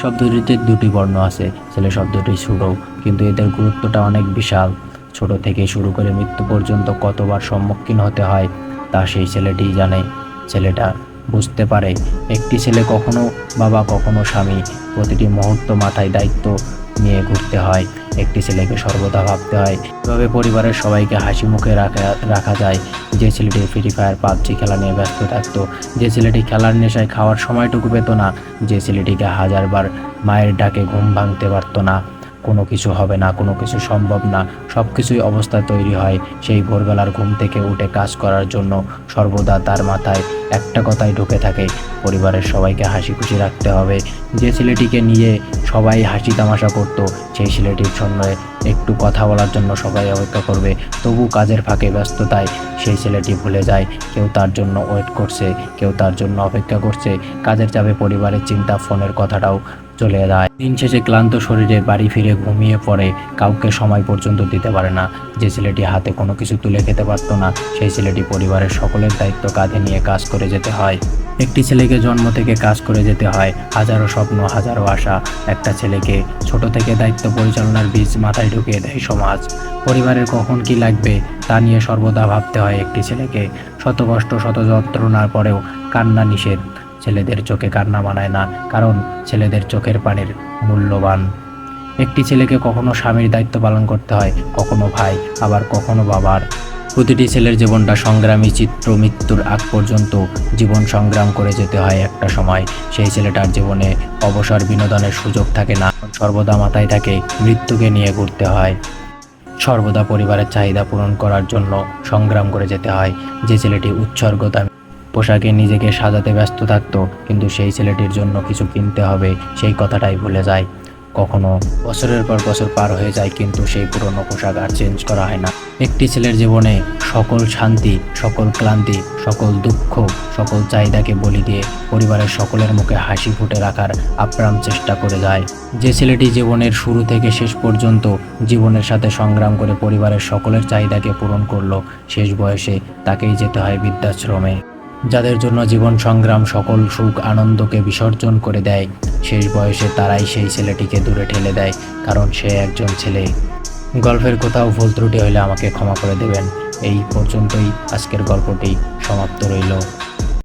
শব্দটিতে দুটি বর্ণ আছে। ছেলে শব্দটি ছোট, কিন্তু এদের গুরুত্বটা অনেক বিশাল। ছোট থেকে শুরু করে মৃত্যু পর্যন্ত কতবার সম্মুখীন হতে হয়, তা সেই ছেলেটি জানে। ছেলেটা বুঝতে পারে, একটি ছেলে কখনো বাবা, কখনো স্বামী। প্রতিটি মুহূর্ত মাথায় দায়িত্ব নিয়ে ঘুরতে হয়। একটি ছেলেকে সর্বদা ভাবতে হয়। এভাবে পরিবারের সবাইকে হাসি মুখে রাখা রাখা যায়। যে ছেলেটি ফ্রি ফায়ার পাবজি খেলা নিয়ে ব্যস্ত থাকতো, যে ছেলেটি খেলার নেশায় খাওয়ার সময়টুকু পেত না, যে ছেলেটিকে হাজারবার মায়ের ডাকে ঘুম ভাঙতে পারতো না। কোনো কিছু হবে না, কোনো কিছু সম্ভব না। সব কিছুই অবস্থা তৈরি হয় সেই ভোরবেলার ঘুম থেকে উঠে কাজ করার জন্য। সর্বদা তার মাথায় একটা কথাই ঢুকে থাকে, পরিবারের সবাইকে হাসি খুশি রাখতে হবে। যে ছেলেটিকে নিয়ে সবাই হাসি তামাশা করত। সেই ছেলেটির জন্য একটু কথা বলার জন্য সবাই অপেক্ষা করবে। তবু কাজের ফাঁকে ব্যস্ততায় সেই ছেলেটি ভুলে যায়। কেউ তার জন্য ওয়েট করছে, কেউ তার জন্য অপেক্ষা করছে। কাজের চাপে পরিবারের চিন্তা ফোনের কথাটাও চলে যায়। দিন শেষে ক্লান্ত শরীরে বাড়ি ফিরে ঘুমিয়ে পড়ে। কাউকে সময় পর্যন্ত দিতে পারে না। যে ছেলেটি হাতে কোনো কিছু তুলে খেতে পারতো না, সেই ছেলেটি পরিবারের সকলের দায়িত্ব কাঁধে নিয়ে কাজ করে যেতে হয়। একটি ছেলেকে জন্ম থেকে কাজ করে যেতে হয়। হাজারো স্বপ্ন, হাজারো আশা। একটা ছেলেকে ছোট থেকে দায়িত্ব পরিচালনার বীজ মাথায় ঢুকিয়ে দেয় সমাজ। পরিবারের কখন কি লাগবে তা নিয়ে সর্বদা ভাবতে হয় একটি ছেলেকে। শত কষ্ট শত যন্ত্রণার পরেও কান্না নিষেধ। ছেলেদের চোখে কান্না মানায় না, কারণ ছেলেদের চোখের পানির মূল্যবান। একটি ছেলেকে কখনো স্বামীর দায়িত্ব পালন করতে হয়, কখনো ভাই, আবার কখনো বাবার। প্রতিটি ছেলের জীবনটা সংগ্রামী চিত্র, মৃত্যুর আগ পর্যন্ত জীবন সংগ্রাম করে যেতে হয় একটা সময়। সেই ছেলেটার জীবনে অবসর বিনোদনের সুযোগ থাকে না। সর্বদা মাথায় থাকে মৃত্যুকে নিয়ে ঘুরতে হয়। সর্বদা পরিবারের চাহিদা পূরণ করার জন্য সংগ্রাম করে যেতে হয়। যে ছেলেটি উৎসর্গতা পোশাকে নিজেকে সাজাতে ব্যস্ত থাকতো, কিন্তু সেই ছেলেটির জন্য কিছু কিনতে হবে, সেই কথাটাই ভুলে যায়। কখনো বছরের পর বছর পার হয়ে যায়, কিন্তু সেই পুরনো পোশাক আর চেঞ্জ করা হয় না। একটি ছেলের জীবনে সকল শান্তি, সকল ক্লান্তি, সকল দুঃখ, সকল চাহিদাকে বলি দিয়ে পরিবারের সকলের মুখে হাসি ফুটে রাখার আপ্রাণ চেষ্টা করে যায়। যে ছেলেটি জীবনের শুরু থেকে শেষ পর্যন্ত জীবনের সাথে সংগ্রাম করে পরিবারের সকলের চাহিদাকে পূরণ করল, শেষ বয়সে তাকেই যেতে হয় বৃদ্ধাশ্রমে। যাদের জন্য জীবন সংগ্রাম, সকল সুখ, আনন্দকে বিসর্জন করে দেয়, শেষ বয়সে তারাই সেই ছেলেটিকে দূরে ঠেলে দেয়, কারণ সে একজন ছেলে। গল্পের কোথাও ভুল ত্রুটি হইলে আমাকে ক্ষমা করে দেবেন। এই পর্যন্তই আজকের গল্পটি সমাপ্ত রইল।